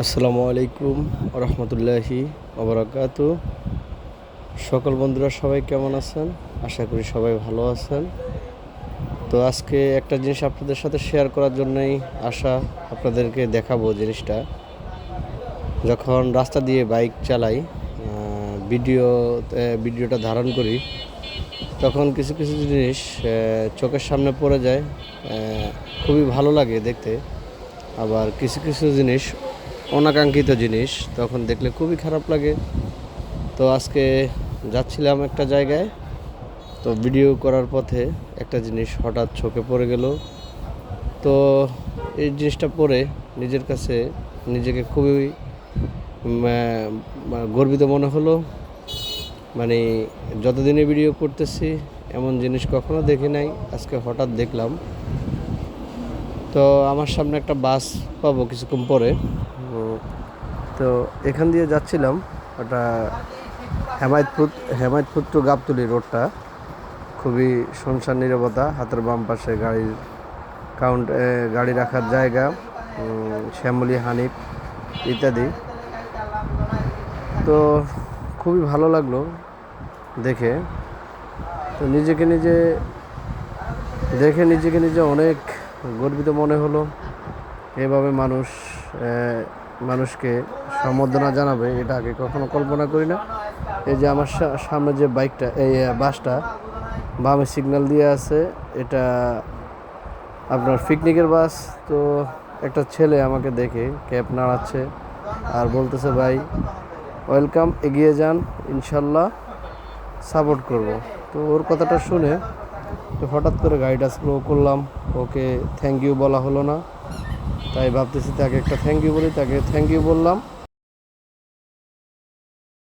আসসালামু আলাইকুম রহমতুল্লাহি ওবরাকাত। সকল বন্ধুরা সবাই কেমন আছেন? আশা করি সবাই ভালো আছেন। তো আজকে একটা জিনিস আপনাদের সাথে শেয়ার করার জন্যই আসা আপনাদেরকে দেখাবো জিনিসটা। যখন রাস্তা দিয়ে বাইক চালাই ভিডিও ভিডিওটা ধারণ করি, তখন কিছু কিছু জিনিস চোখের সামনে পড়ে যায় খুবই ভালো লাগে দেখতে। আবার কিছু কিছু জিনিস অনাকাঙ্ক্ষিত জিনিস, তখন দেখলে খুবই খারাপ লাগে। তো আজকে যাচ্ছিলাম একটা জায়গায়, তো ভিডিও করার পথে একটা জিনিস হঠাৎ চোখে পড়ে গেল। তো এই জিনিসটা পরে নিজের কাছে নিজেকে খুবই গর্বিত মনে হলো। মানে যতদিনে ভিডিও করতেছি, এমন জিনিস কখনো দেখি নাই, আজকে হঠাৎ দেখলাম। তো আমার সামনে একটা বাস পাবো কিছুক্ষণ পরে। তো এখান দিয়ে যাচ্ছিলাম ওটা হেমায়তপুর হেমায়তপুর টু গাবতলি রোডটা খুবই শুনশান নিরবতা, হাতের বাম পাশে গাড়ির কাউন্ট গাড়ি রাখার জায়গা শ্যামলি হানিফ ইত্যাদি। তো খুবই ভালো লাগল দেখে। তো নিজেকে নিজে, দেখে নিজেকে নিজে অনেক গর্বিত মনে হলো। এভাবে মানুষ মানুষকে সম্বর্ধনা জানাবে, এটা আগে কখনো কল্পনা করি না। এই যে আমার সামনে যে বাইকটা, এই বাসটা, বামে সিগন্যাল দিয়ে আছে, এটা আপনার পিকনিকের বাস। তো একটা ছেলে আমাকে দেখে, ক্যাব নাড়াচ্ছে আর বলতেছে, ভাই ওয়েলকাম এগিয়ে যান, ইনশাল্লাহ সাপোর্ট করব। তো ওর কথাটা শুনে তো হঠাৎ করে গাড়িটা স্লো করলাম। ওকে থ্যাংক ইউ বলা হলো না। তাই ভাবতেছি তাকে একটা থ্যাংক ইউ বলি তাকে থ্যাংক ইউ বললাম।